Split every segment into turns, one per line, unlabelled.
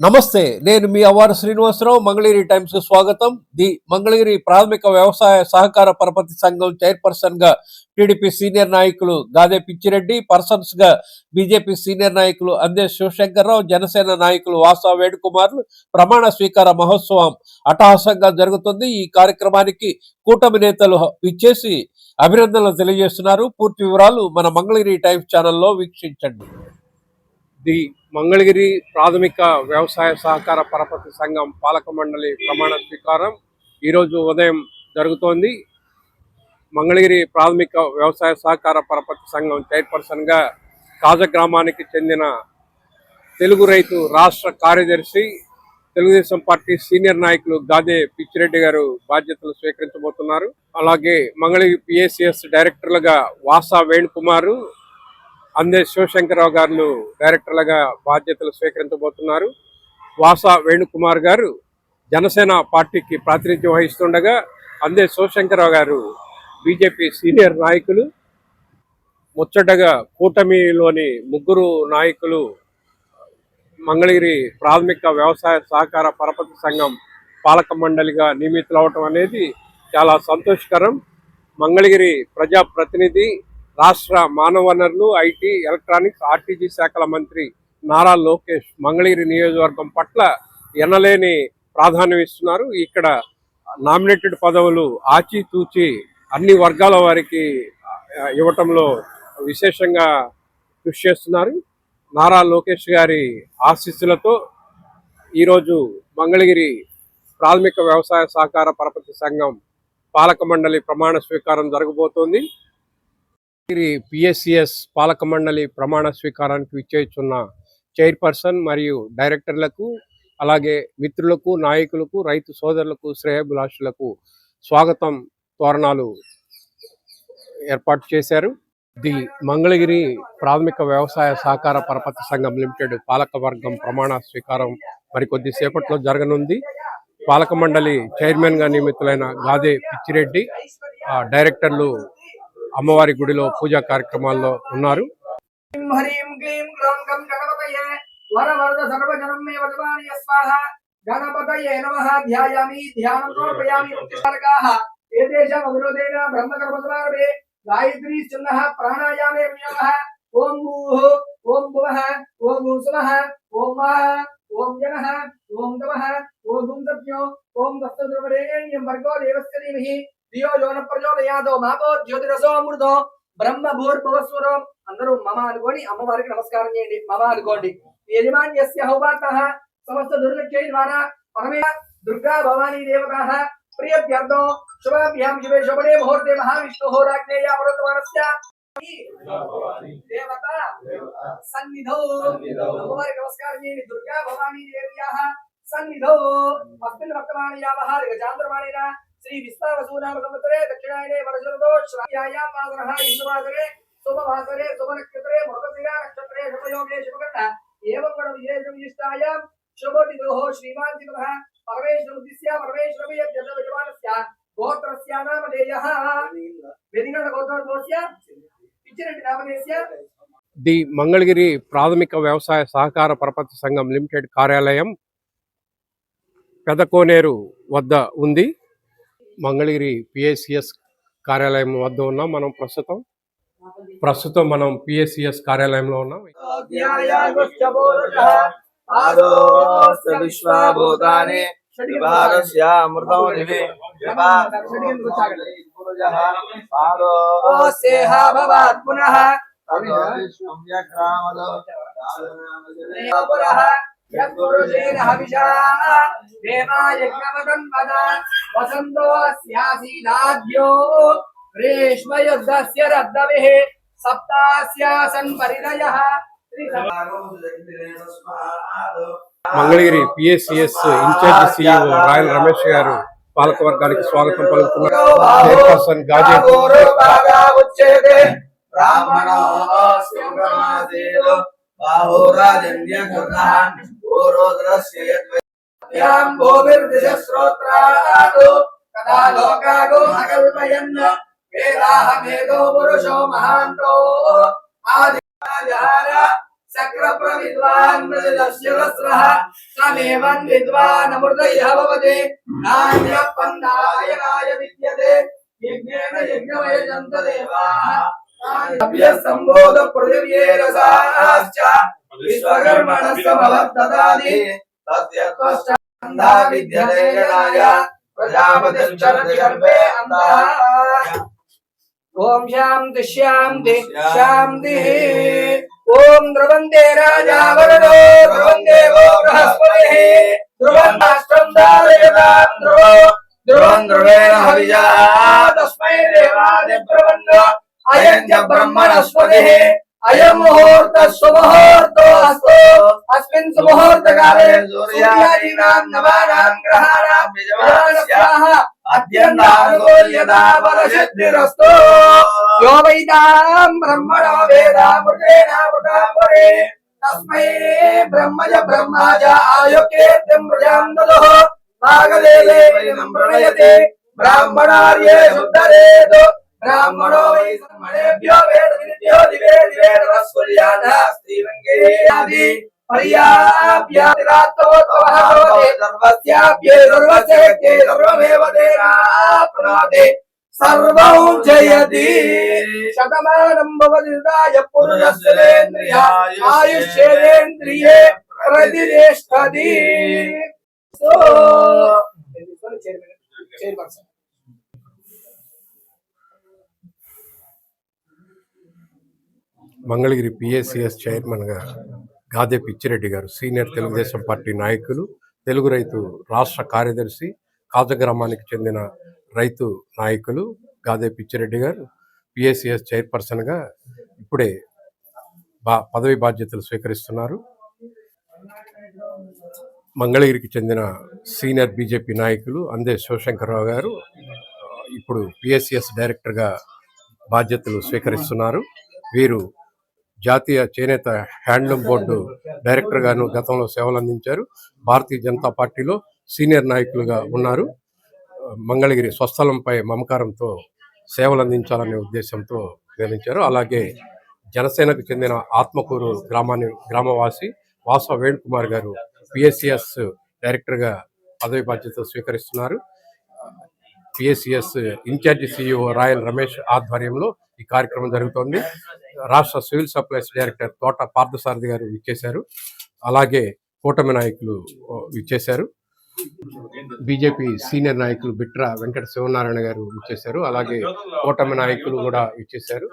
నమస్తే నేను మీ అవ్వారు శ్రీనివాసరావు మంగళగిరి టైమ్స్కు స్వాగతం. ది మంగళగిరి ప్రాథమిక వ్యవసాయ సహకార పరపతి సంఘం చైర్పర్సన్గా టీడీపీ సీనియర్ నాయకులు గాదే పిచ్చిరెడ్డి పర్సన్స్గా బీజేపీ సీనియర్ నాయకులు అందే శివశంకర్రావు జనసేన నాయకులు వాసా వేణుకుమార్లు ప్రమాణ స్వీకార మహోత్సవం అట్టహాసంగా జరుగుతుంది. ఈ కార్యక్రమానికి కూటమి నేతలు ఇచ్చేసి అభినందనలు తెలియజేస్తున్నారు. పూర్తి వివరాలు మన మంగళగిరి టైమ్స్ ఛానల్లో వీక్షించండి. ది మంగళగిరి ప్రాథమిక వ్యవసాయ సహకార పరపతి సంఘం పాలక మండలి ప్రమాణ స్వీకారం ఈరోజు ఉదయం జరుగుతోంది. మంగళగిరి ప్రాథమిక వ్యవసాయ సహకార పరపతి సంఘం చైర్పర్సన్గా కాజ గ్రామానికి చెందిన తెలుగు రైతు రాష్ట్ర కార్యదర్శి తెలుగుదేశం పార్టీ సీనియర్ నాయకులు గాదే పిచ్చిరెడ్డి గారు బాధ్యతలు స్వీకరించబోతున్నారు. అలాగే మంగళగిరి పిఎస్సిఎస్ డైరెక్టర్లుగా వాసా వేణుకుమారు అందే శివశంకరరావు గారు డైరెక్టర్లుగా బాధ్యతలు స్వీకరించబోతున్నారు. వాసా వేణుకుమార్ గారు జనసేన పార్టీకి ప్రాతినిధ్యం వహిస్తుండగా అందే శివశంకరరావు గారు బీజేపీ సీనియర్ నాయకులు ముచ్చటగా కూటమిలోని ముగ్గురు నాయకులు మంగళగిరి ప్రాథమిక వ్యవసాయ సహకార పరపతి సంఘం పాలక మండలిగా నియమితులవటం అనేది చాలా సంతోషకరం. మంగళగిరి ప్రజా ప్రతినిధి రాష్ట్ర మానవ వనరులు ఐటీ ఎలక్ట్రానిక్స్ ఆర్టీజీ శాఖల మంత్రి నారా లోకేష్ మంగళగిరి నియోజకవర్గం పట్ల ఎనలేని ప్రాధాన్యం ఇస్తున్నారు. ఇక్కడ నామినేటెడ్ పదవులు ఆచితూచి అన్ని వర్గాల వారికి ఇవ్వటంలో విశేషంగా కృషి చేస్తున్నారు. నారా లోకేష్ గారి ఆశీస్సులతో ఈరోజు మంగళగిరి ప్రాథమిక వ్యవసాయ సహకార పరపతి సంఘం పాలక మండలి ప్రమాణ స్వీకారం జరగబోతోంది. మంగళగిరి పిఎస్సిఎస్ పాలక మండలి ప్రమాణ స్వీకారానికి విచ్చేస్తున్న చైర్పర్సన్ మరియు డైరెక్టర్లకు అలాగే మిత్రులకు నాయకులకు రైతు సోదరులకు శ్రేయభిలాషులకు స్వాగతం తోరణాలు ఏర్పాటు చేశారు. ది మంగళగిరి ప్రాథమిక వ్యవసాయ సహకార పరపతి సంఘం లిమిటెడ్ పాలక వర్గం ప్రమాణ స్వీకారం మరికొద్ది సేపట్లో జరగనుంది. పాలక మండలి చైర్మన్గా నియమితులైన గాదే పిచ్చిరెడ్డి ఆ, డైరెక్టర్లు అమ్మవారి గుడిలో పూజా కార్యక్రమాల్లో ఉన్నారు.
గణపతయే నమ ధ్యాయామి ధ్యానం సమర్పయామి ఏతేషాం అవరోధేన బ్రహ్మకర్మసమారభే గాయత్రీ చిహ్న ప్రాణాయామే నియమ ఓం భూః ఓం భువః ఓం భూసుమః ఓం వాః ఓం జనః ఓం తమః ఓం భూం సత్యో ఓం దత్తద్రవరేణ్యం భర్గో దేవస్య ధీమహి దియో యోన ప్రచోదయాదో జ్యోతి రసో అమృతో బ్రహ్మ భూర్భవస్వరం. అందరూ మమ అనుకోని అమ్మవారికి నమస్కారం చేయండి మమ అనుకోండి. యజమాన్యస్య హౌపాత సమస్త దుర్గక్షయ ద్వారా పరమే దుర్గా భవానీ దేవత. ప్రియభ్యర్థో శుభాభ్యాం శుభే శుభడే ముహూర్తే మహావిష్ణు హోరాగ్నేయ అమృతమానస్య దేవత సన్నిధౌ. అమ్మవారికి నమస్కారం చేయండి దుర్గా భవానీ దేవ్యా. సన్నిధౌ. అస్మిన్ యావహారిక గజాంధ్రమాణేన శ్రీ విస్తావసూనామ సంవత్సరే దక్షిణాయనే వరశరదో శ్రావ్యాయాం వాసరః ఇందువాసరే శుభవాసరే శుభనక్షత్రే మృగశిరా నక్షత్రే శుభయోగే శుభకర్ణ ఏవం గణ విశేషం విశిష్టాయాం శుభోదిదోః శ్రీమాన్ శివః పరమేశ్వరుద్దిశ్య పరమేశ్వరమే యజ్ఞ విజమానస్య గోత్రస్య నామధేయః వెదిగణ గోత్రోద్భవస్య పిచ్చిరెడ్డి నామధేయస్య.
ది మంగళగిరి ప్రాథమిక వ్యవసాయ సహకార పరపతి సంఘం లిమిటెడ్ కార్యాలయం పెదకోనేరు వద్ద ఉంది. మంగళగిరి పిఎస్సిఎస్ కార్యాలయం వద్ద ఉన్నాం. మనం ప్రస్తుతం ప్రస్తుతం మనం పిఎస్సిఎస్ కార్యాలయంలో ఉన్నాం.
ఆదోస్త విశ్వభూతాని విభాగస్యామృతం దివి
సేహ భవాత్ పునః. పురః యత్పురుషేణ హవిషా. దేవాయజ్ఞవదం అస్యాసీదాద్యో రేష్మయుద్ధస్య రద్దవిః సప్తాస్యాసన్ పరిణయః
Mangalagiri PSCS incharge CEO Rayal Ramesh గారు పాలక వర్గానికి స్వాగతం పలుకుతున్నారు. చైర్పర్సన్ గాజే
శ్రోత్రాదు కదా లోకాగో అకల్పయన్ వేదాహమేదో పురుషో మహాంతో. ఆది చక్రప్ర విద్వాన్ మృదస్య వస్త్రః తమేవం విద్వాన్ అమృతయ భవతి. నాణ్య పండాయనాయ విద్యతే. యజ్ఞేన దేవాః అభ్య సంబోధ పృథివ్యే రసాశ్చ. విద్యతే గణాయ ప్రజాపతిశ్చరతి గర్భే ఓం శాంతి శాంతి శాంతి ఓం ధ్రువందే రాజా వరుణో ధ్రువం బృహస్పతి ధ్రువం రాష్ట్రం దారయతాం ధ్రువో ధ్రువం ధ్రువేణ హవిజా తస్మై దేవాది బ్రహ్మణ అయం చ బ్రహ్మణస్పతి అయం ముహూర్త సుముహూర్తో అస్తు అస్మిన్ సుముహూర్త కాలే సూర్యాదీనాం నవానాం గ్రహాణాం యజమానస్యాః అత్యంతానుకూల్యతా బలసిద్ధిరస్తు యో వైతాం బ్రహ్మణో వేదామృతేనామృతాపరే తస్మై బ్రహ్మజ బ్రహ్మాజ ఆయుక్యేత్యం ప్రజాం దదుః నాగదేవే వైనం శుద్ధరేతు బ్రాహ్మణో వై సన్మణేభ్యో వేద వినిత్యో దివే దివే నమస్కుల్యాన శ్రీరంగేయాది పర్యాప్యాతిరాత్తవోత్తమః భవతి సర్వస్యాప్యే సర్వస్యే సర్వమేవ తేనాప్నోతి సర్వం జయతి. శతమానం భవతి దాయ పురుషస్యేంద్రియ ఆయుష్యేంద్రియే ప్రతిష్టతి. సో చైర్మన్
మంగళగిరి పిఎస్సిఎస్ చైర్మన్గా గాదే పిచ్చిరెడ్డి గారు సీనియర్ తెలుగుదేశం పార్టీ నాయకులు తెలుగు రైతు రాష్ట్ర కార్యదర్శి కాజగ్రామానికి చెందిన రైతు నాయకులు గాదే పిచ్చిరెడ్డి గారు పిఎస్సిఎస్ చైర్పర్సన్గా ఇప్పుడే బా పదవి బాధ్యతలు స్వీకరిస్తున్నారు. మంగళగిరికి చెందిన సీనియర్ బీజేపీ నాయకులు అందే శివశంకరరావు గారు ఇప్పుడు పిఎస్సిఎస్ డైరెక్టర్గా బాధ్యతలు స్వీకరిస్తున్నారు. వీరు జాతీయ చేనేత హ్యాండ్లూమ్ బోర్డు డైరెక్టర్ గాను గతంలో సేవలు అందించారు భారతీయ జనతా పార్టీలో సీనియర్ నాయకులుగా ఉన్నారు. మంగళగిరి స్వస్థలంపై మమకారంతో సేవలు అందించాలనే ఉద్దేశంతో నియమించారు అలాగే జనసేనకు చెందిన ఆత్మకూరు గ్రామాన్ని గ్రామవాసి వాసవ వేణుకుమార్ గారు పిఎస్సిఎస్ డైరెక్టర్గా పదవి బాధ్యత స్వీకరిస్తున్నారు. PSCS incharge CEO Rayal Ramesh ఆధ్వర్యంలో ఈ కార్యక్రమం జరుగుతోంది. రాష్ట్ర సివిల్ సప్లైస్ డైరెక్టర్ తోట పార్థసారథి గారు ఇచ్చేశారు అలాగే కూటమి నాయకులు ఇచ్చేశారు బీజేపీ సీనియర్ నాయకులు బిట్రా వెంకట శివనారాయణ గారు ఇచ్చేశారు అలాగే కూటమి నాయకులు కూడా ఇచ్చేశారు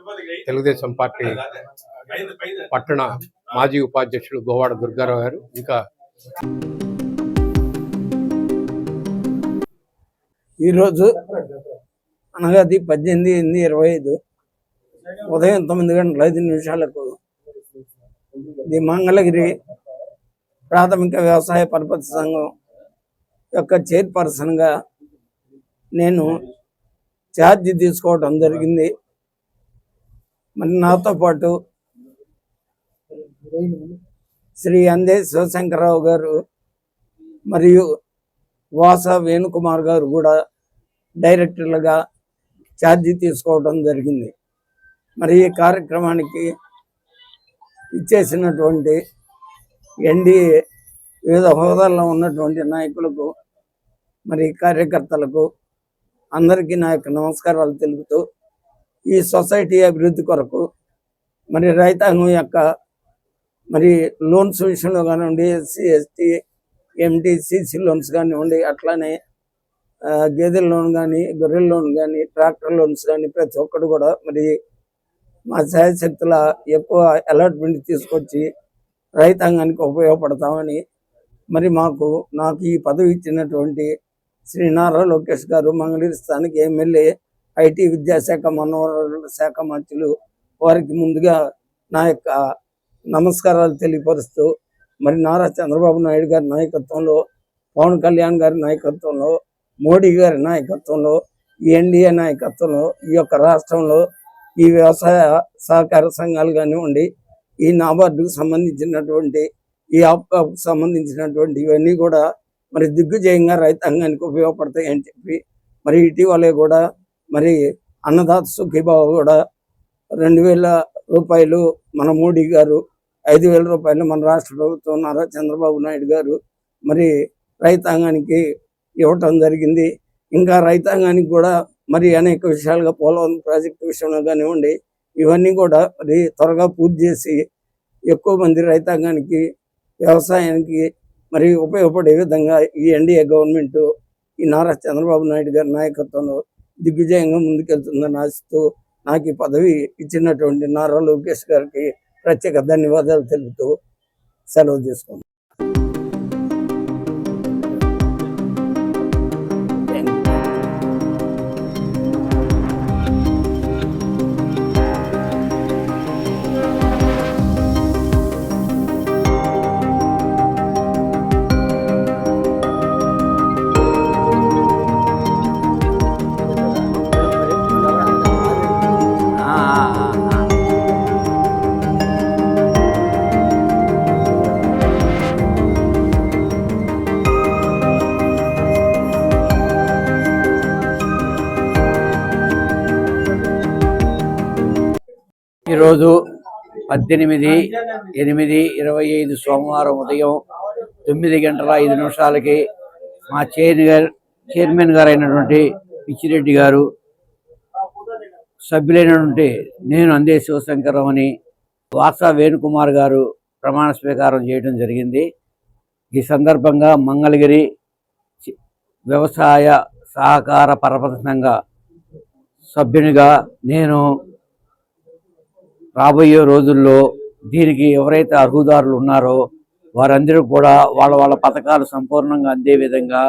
తెలుగుదేశం పార్టీ పట్టణ మాజీ ఉపాధ్యక్షుడు గోవాడ దుర్గారావు గారు. ఇంకా
ఈరోజు అనగా అది పద్దెనిమిది ఎనిమిది ఇరవై ఐదు ఉదయం తొమ్మిది గంటల ఐదు నిమిషాలకు ఇది మంగళగిరి ప్రాథమిక వ్యవసాయ పరపతి సంఘం యొక్క చైర్పర్సన్గా నేను ఛార్జీ తీసుకోవడం జరిగింది. మరి నాతో పాటు శ్రీ అందే శివశంకరరావు గారు మరియు వాస వేణుకుమార్ గారు కూడా డైరెక్టర్లుగా ఛార్జీ తీసుకోవడం జరిగింది. మరి ఈ కార్యక్రమానికి ఇచ్చేసినటువంటి ఎన్డీఏ వివిధ హోదాల్లో ఉన్నటువంటి నాయకులకు మరి కార్యకర్తలకు అందరికీ నా యొక్క నమస్కారాలు తెలుపుతూ ఈ సొసైటీ అభివృద్ధి కొరకు మరి రైతాంగం యొక్క మరి లోన్స్ విషయంలో కానివ్వండి SC ST MT CC loans కానివ్వండి అట్లానే గేదెల లోన్ కానీ గొర్రెల లోన్ కానీ ట్రాక్టర్ లోన్స్ కానీ ప్రతి ఒక్కరు కూడా మరి మా శాయశక్తుల ఎక్కువ అలాట్మెంట్ తీసుకొచ్చి రైతాంగానికి ఉపయోగపడతామని మరి మాకు నాకు ఈ పదవి ఇచ్చినటువంటి శ్రీ నారా లోకేష్ గారు మంగళగిరి స్థానిక ఎమ్మెల్యే ఐటీ విద్యాశాఖ మనోహర శాఖ మంత్రులు వారికి ముందుగా నా యొక్క నమస్కారాలు తెలియపరుస్తూ మరి నారా చంద్రబాబు నాయుడు గారి నాయకత్వంలో పవన్ కళ్యాణ్ గారి నాయకత్వంలో మోడీ గారి నాయకత్వంలో ఈ ఎన్డీఏ నాయకత్వంలో ఈ యొక్క రాష్ట్రంలో ఈ వ్యవసాయ సహకార సంఘాలు కానివ్వండి ఈ నాబార్డుకు సంబంధించినటువంటి ఈ ఆప్కాకు సంబంధించినటువంటి ఇవన్నీ కూడా మరి దిగ్గుజయంగా రైతాంగానికి ఉపయోగపడతాయి అని చెప్పి మరి ఇటీవలే కూడా మరి అన్నదాత సుఖీబాబు కూడా రెండు వేల రూపాయలు మన మోడీ గారు ఐదు వేల రూపాయలు మన రాష్ట్ర ప్రభుత్వం నారా చంద్రబాబు నాయుడు గారు మరి రైతాంగానికి ఇవ్వటం జరిగింది. ఇంకా రైతాంగానికి కూడా మరి అనేక విషయాలుగా పోలవరం ప్రాజెక్టు విషయంలో కానివ్వండి ఇవన్నీ కూడా మరి త్వరగా పూర్తి చేసి ఎక్కువ మంది రైతాంగానికి వ్యవసాయానికి మరి ఉపయోగపడే విధంగా ఈ ఎన్డీఏ గవర్నమెంట్ ఈ నారా చంద్రబాబు నాయుడు గారి నాయకత్వంలో దిగ్విజయంగా ముందుకెళ్తుందని ఆశిస్తూ నాకు ఈ పదవి ఇచ్చినటువంటి నారా లోకేష్ గారికి ప్రత్యేక ధన్యవాదాలు తెలుపుతూ సెలవు తీసుకున్నాను
పద్దెనిమిది ఎనిమిది ఇరవై ఐదు సోమవారం ఉదయం తొమ్మిది గంటల ఐదు నిమిషాలకి మా చైర్ గారు చైర్మన్ గారు అయినటువంటి పిచ్చిరెడ్డి గారు సభ్యులైనటువంటి నేను అందే శివశంకరం అని వాసా వేణుకుమార్ గారు ప్రమాణ స్వీకారం చేయడం జరిగింది. ఈ సందర్భంగా మంగళగిరి వ్యవసాయ సహకార పరపతి సంఘ సభ్యునిగా నేను రాబోయే రోజుల్లో దీనికి ఎవరైతే అర్హుదారులు ఉన్నారో వారందరూ కూడా వాళ్ళ వాళ్ళ పథకాలు సంపూర్ణంగా అందే విధంగా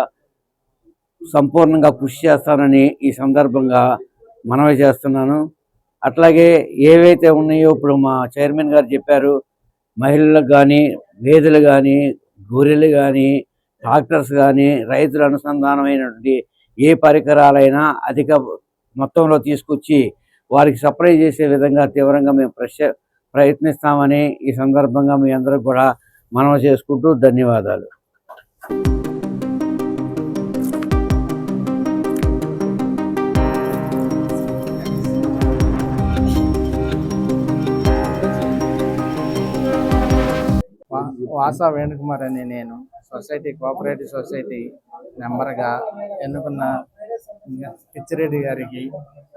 సంపూర్ణంగా కృషి చేస్తానని ఈ సందర్భంగా మనవి చేస్తున్నాను. అట్లాగే ఏవైతే ఉన్నాయో ఇప్పుడు మా చైర్మన్ గారు చెప్పారు మహిళలకు కానీ వేదులు కానీ గొర్రెలు కానీ ట్రాక్టర్స్ కానీ రైతుల అనుసంధానమైనటువంటి ఏ పరికరాలైనా అధిక మొత్తంలో తీసుకొచ్చి వారికి సప్లై చేసే విధంగా తీవ్రంగా మేము ప్రశ ప్రయత్నిస్తామని ఈ సందర్భంగా మీ అందరికి కూడా మనవి చేసుకుంటూ ధన్యవాదాలు.
వా- వాసా వేణుకుమార్ అని నేను సొసైటీ కోఆపరేటివ్ సొసైటీ మెంబర్గా ఎన్నుకున్న పిచ్చిరెడ్డి గారికి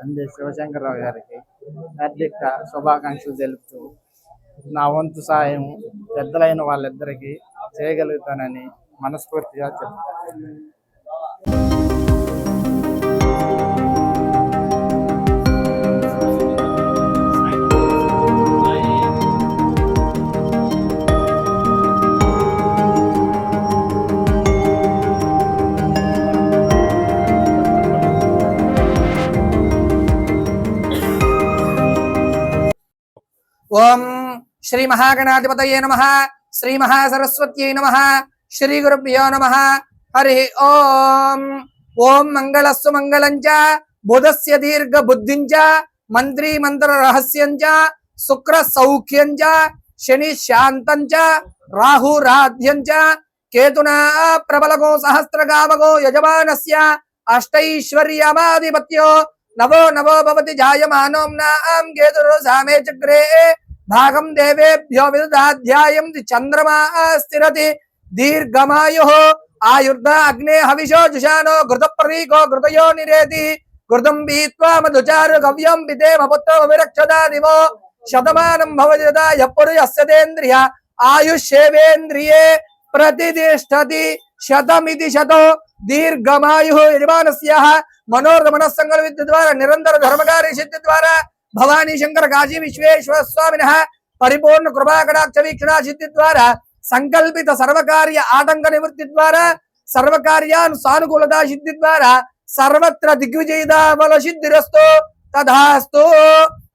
అందే శివశంకరరావు గారికి హార్దిక శుభాకాంక్షలు తెలుపుతూ నా వంతు సాయం పెద్దలైన వాళ్ళిద్దరికీ చేయగలుగుతానని మనస్ఫూర్తిగా చెప్తాను.
శ్రీ మహాగణాధిపతయే నమ శ్రీ మహాసరస్వత్యై నమ శ్రీ గురుభ్యో నమ హరి ఓం ఓం మంగళస్సు మంగళంచ బుధస్య దీర్ఘ బుద్ధించ మంత్రి మంత్ర రహస్యంచ శుక్ర సౌఖ్యంచ శని శాంతంచ రాహు రాధ్యంచ కేతునా ప్రబలగో సహస్రగామగో యజమానస్య అష్టైశ్వర్యమాధిపత్యో నవో నవో భవతి జాయమానోమ్నాం కేతురు సామే చక్రే భాగం దేవేభ్యో విదధాధ్యాయం చంద్రమా స్థిరతి దీర్ఘమాయు ఆయుర్ధ అగ్నే హవిషో జుషానో ఘృత ప్రతీకో ఘృతయో నిరేతి ఘృతం పీత్వా మధుచారు గవ్యం పితేమ పుత్రో శతమానం భవజదా ఎప్పుడు యస్యతేంద్రియ ఆయుష్యేవేంద్రియే ప్రతిష్టతి శతమితి శతో దీర్ఘమాయు యజమానస్య మనోరమణ సంగల విద్య ద్వారా నిరంతర ధర్మకార్య సిద్ధి ద్వారా భవానీ శంకర కాశీ విశ్వేశ్వర స్వామిన పరిపూర్ణ కృపాకటాక్ష వీక్షణ సిద్ధి ద్వారా సంకల్పిత సర్వకార్య ఆటంక నివృత్తి ద్వారా సర్వకార్యాను సానుకూలత సిద్ధి ద్వారా సర్వత్ర దిగ్విజయిత సిద్ధిరస్తో. సిద్ధిరస్తు తథాస్తు.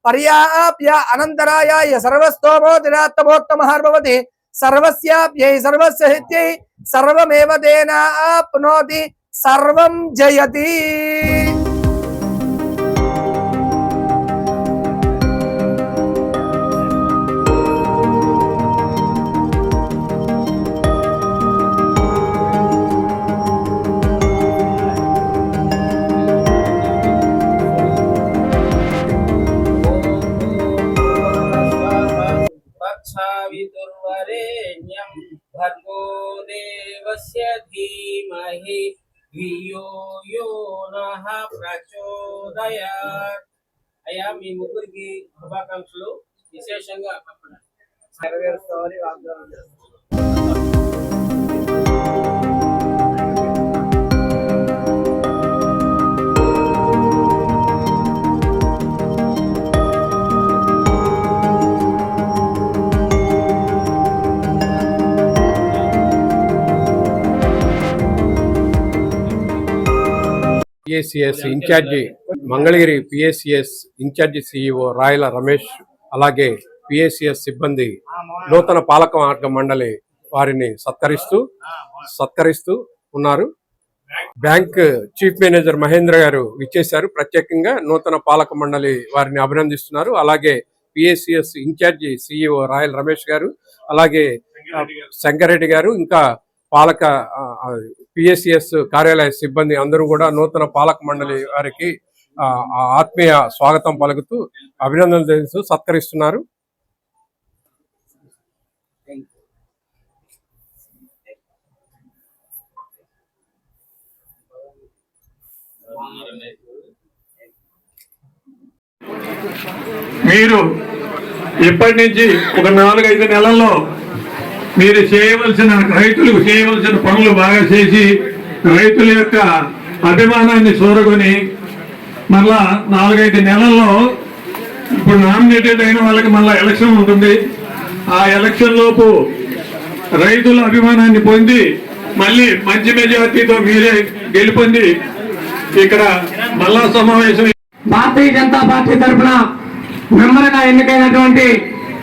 పర్యాప్య అనంతరాయాయ సర్వస్తోమోదిరాత్తమోత్తమహార్భవతి సర్వస్యాప్యై సర్వస్య హిత్యై సర్వమేవ తేనాప్నోతి సర్వం జయతి.
तत्सवितुर्वरेण्यं भर्गो देवस्य धीमहि ధియో యో నః ప్రచోదయాత్ అయ్యా మీ ముగ్గురికి శుభాకాంక్షలు విశేషంగా
నెరవేరుస్తామని వాగ్దానం చేస్తాం
PSCS incharge Mangalagiri PSCS incharge CEO Rayala Ramesh అలాగే పిఎస్సిఎస్ సిబ్బంది నూతన పాలక వర్గ మండలి వారిని సత్కరిస్తూ సత్కరిస్తూ ఉన్నారు. బ్యాంక్ చీఫ్ మేనేజర్ మహేంద్ర గారు విచ్చేశారు. ప్రత్యేకంగా నూతన పాలక మండలి వారిని అభినందిస్తున్నారు. అలాగే PSCS incharge CEO Rayal Ramesh గారు అలాగే శంకరెడ్డి గారు ఇంకా పాలక పిఎస్సిఎస్ కార్యాలయ సిబ్బంది అందరూ కూడా నూతన పాలక మండలి వారికి ఆ, ఆత్మీయ స్వాగతం పలుకుతూ అభినందనలు తెలుస్తూ సత్కరిస్తున్నారు.
మీరు ఇప్పటి నుంచి ఒక నాలుగైదు నెలల్లో మీరు చేయవలసిన రైతులకు చేయవలసిన పనులు బాగా చేసి రైతుల యొక్క అభిమానాన్ని చూరగొని మళ్ళా నాలుగైదు నెలల్లో ఇప్పుడు నామినేటెడ్ అయిన వాళ్ళకి మళ్ళీ ఎలక్షన్ ఉంటుంది. ఆ ఎలక్షన్ లోపు రైతుల అభిమానాన్ని పొంది మళ్ళీ మంచి మెజార్టీతో మీరే గెలుపొంది ఇక్కడ మళ్ళా సమావేశం
భారతీయ జనతా పార్టీ తరఫున మెంబర్గా ఎన్నికైనటువంటి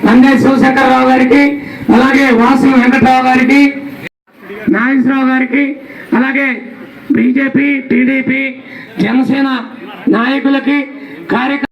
నందే శివశంకరరావు గారికి అలాగే వాసు వెంకట్రావు గారికి నాగేశ్వరరావు గారికి అలాగే బీజేపీ టీడీపీ జనసేన నాయకులకి కార్యకర్త